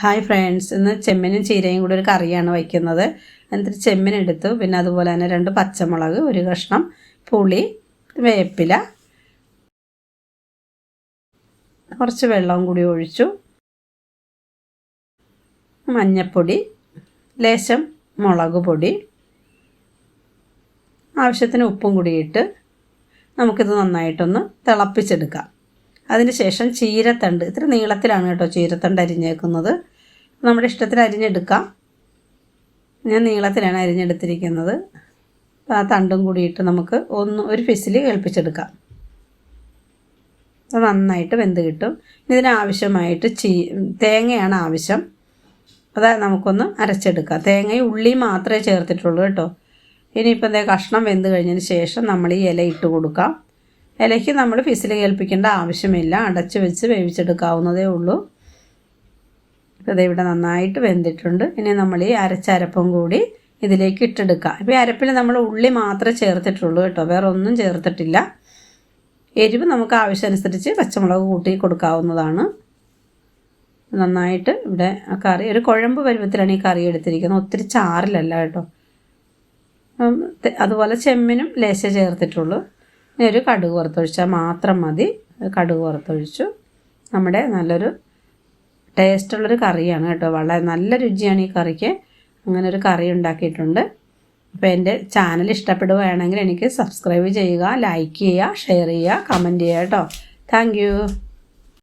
Hi friends ഇന്ന് ചെമ്മീനും ചീരയും കൂടി ഒരു കറിയാണ് വയ്ക്കുന്നത്. എന്നിട്ട് ചെമ്മീൻ എടുത്തു. പിന്നെ അതുപോലെ തന്നെ രണ്ട് പച്ചമുളക് ഒരു കഷ്ണം പുളി വേപ്പില. കുറച്ച് വെള്ളവും കൂടി ഒഴിച്ചു. മഞ്ഞപ്പൊടി ലേശം മുളക് പൊടി. ആവശ്യത്തിന് ഉപ്പും കൂടിയിട്ട് നമുക്കിത് നന്നായിട്ടൊന്ന് തിളപ്പിച്ചെടുക്കാം. അതിനുശേഷം ചീരത്തണ്ട്. ഇത്ര നീളത്തിലാണ് കേട്ടോ ചീരത്തണ്ട് അരിഞ്ഞേക്കുന്നത്. നമ്മുടെ ഇഷ്ടത്തിൽ അരിഞ്ഞെടുക്കാം. ഞാൻ നീളത്തിലാണ് അരിഞ്ഞെടുത്തിരിക്കുന്നത്. ആ തണ്ടും കൂടിയിട്ട് നമുക്ക് ഒന്ന് ഒരു ഫിസിൽ കേൾപ്പിച്ചെടുക്കാം അത് നന്നായിട്ട് വെന്ത് കിട്ടും. ഇതിനാവശ്യമായിട്ട് ചീ തേങ്ങയാണ് ആവശ്യം. അതായത് നമുക്കൊന്ന് അരച്ചെടുക്കാം. തേങ്ങയും ഉള്ളിയും മാത്രമേ ചേർത്തിട്ടുള്ളൂ കേട്ടോ. ഇനിയിപ്പോൾ എന്തേ കഷ്ണം വെന്ത് കഴിഞ്ഞതിന് ശേഷം നമ്മൾ ഈ ഇല ഇട്ട് കൊടുക്കാം. ഇലയ്ക്ക് നമ്മൾ ഫിസിൽ കേൾപ്പിക്കേണ്ട ആവശ്യമില്ല. അടച്ച് വെച്ച് വേവിച്ചെടുക്കാവുന്നതേ ഉള്ളൂ. ഇത് ഇവിടെ നന്നായിട്ട് വെന്തിട്ടുണ്ട്. ഇനി നമ്മൾ ഈ അരച്ചരപ്പും കൂടി ഇതിലേക്ക് ഇട്ടെടുക്കാം. ഇപ്പോൾ അരപ്പിൽ നമ്മൾ ഉള്ളി മാത്രമേ ചേർത്തിട്ടുള്ളൂ കേട്ടോ. വേറെ ഒന്നും ചേർത്തിട്ടില്ല. എരിവ് നമുക്ക് ആവശ്യമനുസരിച്ച് പച്ചമുളക് കൂട്ടി കൊടുക്കാവുന്നതാണ്. നന്നായിട്ട് ഇവിടെ ആ കറി ഒരു കുഴമ്പ് പരുവത്തിലാണ് ഈ കറി എടുത്തിരിക്കുന്നത്. ഒത്തിരി ചാറിലല്ല കേട്ടോ. അതുപോലെ ചെമ്മിനും ലേശം ചേർത്തിട്ടുള്ളൂ. ഇനി ഒരു കടുക് വറുത്തൊഴിച്ചാൽ മാത്രം മതി. കടുക് വറുത്തൊഴിച്ചു. നമ്മുടെ നല്ലൊരു ടേസ്റ്റുള്ളൊരു കറിയാണ് കേട്ടോ. വളരെ നല്ല രുചിയാണ് ഈ കറിക്ക്. അങ്ങനെ ഒരു കറി ഉണ്ടാക്കിയിട്ടുണ്ട്. അപ്പോൾ എന്റെ ചാനൽ ഇഷ്ടപ്പെടുകയാണെങ്കിൽ എനിക്ക് സബ്സ്ക്രൈബ് ചെയ്യുക ലൈക്ക് ചെയ്യുക ഷെയർ ചെയ്യുക കമന്റ് ചെയ്യുക കേട്ടോ. താങ്ക്